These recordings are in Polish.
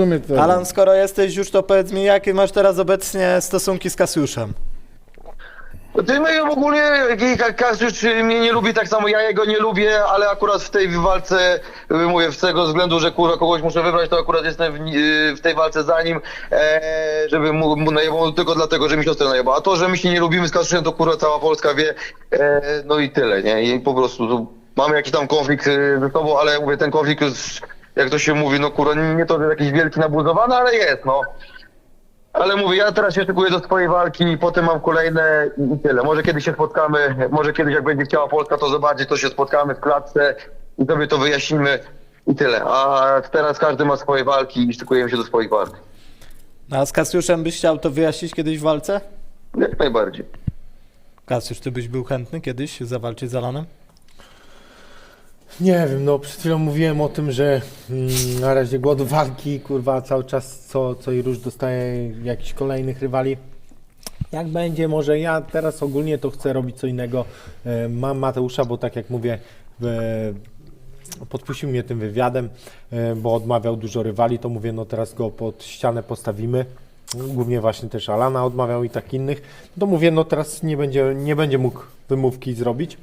sumie to... Alan, skoro jesteś już, to powiedz mi, jakie masz teraz obecnie stosunki z Kasiuszem? Ty my ogólnie, Ka- Kasiusz mnie nie lubi, tak samo ja jego nie lubię, ale akurat w tej walce, y, mówię, z tego względu, że kurwa kogoś muszę wybrać, to akurat jestem w, y, w tej walce za nim, e, żeby mu, mu najebał tylko dlatego, że mi siostrę najebał. A to, że my się nie lubimy z Kasiuszem, to kurwa cała Polska wie, e, no i tyle, nie? I po prostu to mamy jakiś tam konflikt y, ze sobą, ale mówię, ten konflikt już, jak to się mówi, no kurwa, nie to, że jakiś wielki nabuzowany, ale jest, no. Ale mówię, ja teraz się szykuję do swojej walki, potem mam kolejne i tyle. Może kiedyś się spotkamy, może kiedyś jak będzie chciała Polska to zobaczyć, to się spotkamy w klatce i sobie to wyjaśnimy i tyle. A teraz każdy ma swoje walki i szykujemy się do swoich walk. A z Kasiuszem byś chciał to wyjaśnić kiedyś w walce? Jak najbardziej. Kasiusz, ty byś był chętny kiedyś zawalczyć z Alanem? Nie wiem, no przed chwilą mówiłem o tym, że mm, na razie głód walki, kurwa, cały czas co, co i róż dostaje jakichś kolejnych rywali. Jak będzie, może ja teraz ogólnie to chcę robić co innego. E, Mam Mateusza, bo tak jak mówię, podpuścił mnie tym wywiadem, e, bo odmawiał dużo rywali, to mówię, no teraz go pod ścianę postawimy. Głównie właśnie też Alana odmawiał i tak innych. To mówię, no teraz nie będzie, nie będzie mógł wymówki zrobić.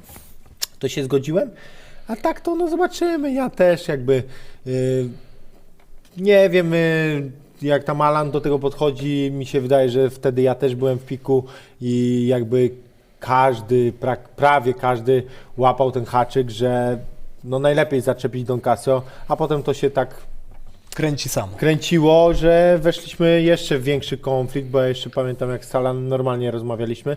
To się zgodziłem. A tak to no zobaczymy. Ja też jakby y, nie wiem y, jak tam Alan do tego podchodzi. Mi się wydaje, że wtedy ja też byłem w piku i jakby każdy, pra, prawie każdy łapał ten haczyk, że no najlepiej zaczepić Don Casio, a potem to się tak Kręci samo. kręciło, że weszliśmy jeszcze w większy konflikt, bo ja jeszcze pamiętam jak z Alan normalnie rozmawialiśmy,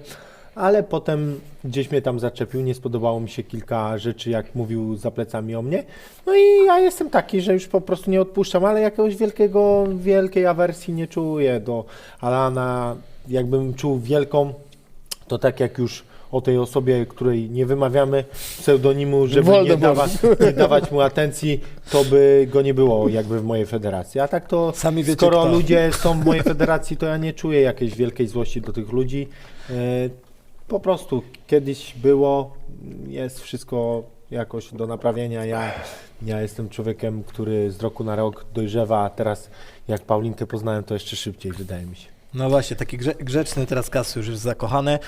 ale potem gdzieś mnie tam zaczepił, nie spodobało mi się kilka rzeczy, jak mówił za plecami o mnie. No i ja jestem taki, że już po prostu nie odpuszczam, ale jakiegoś wielkiego, wielkiej awersji nie czuję do Alana. Jakbym czuł wielką, to tak jak już o tej osobie, której nie wymawiamy pseudonimu, żeby nie dawać, nie dawać mu atencji, to by go nie było jakby w mojej federacji. A tak to Sami wiecie skoro kto. ludzie są w mojej federacji, to ja nie czuję jakiejś wielkiej złości do tych ludzi. Po prostu kiedyś było, jest wszystko jakoś do naprawienia. Ja, ja jestem człowiekiem, który z roku na rok dojrzewa, a teraz jak Paulinkę poznałem, to jeszcze szybciej wydaje mi się. No właśnie, taki grze grzeczny teraz Kasiusz już zakochany.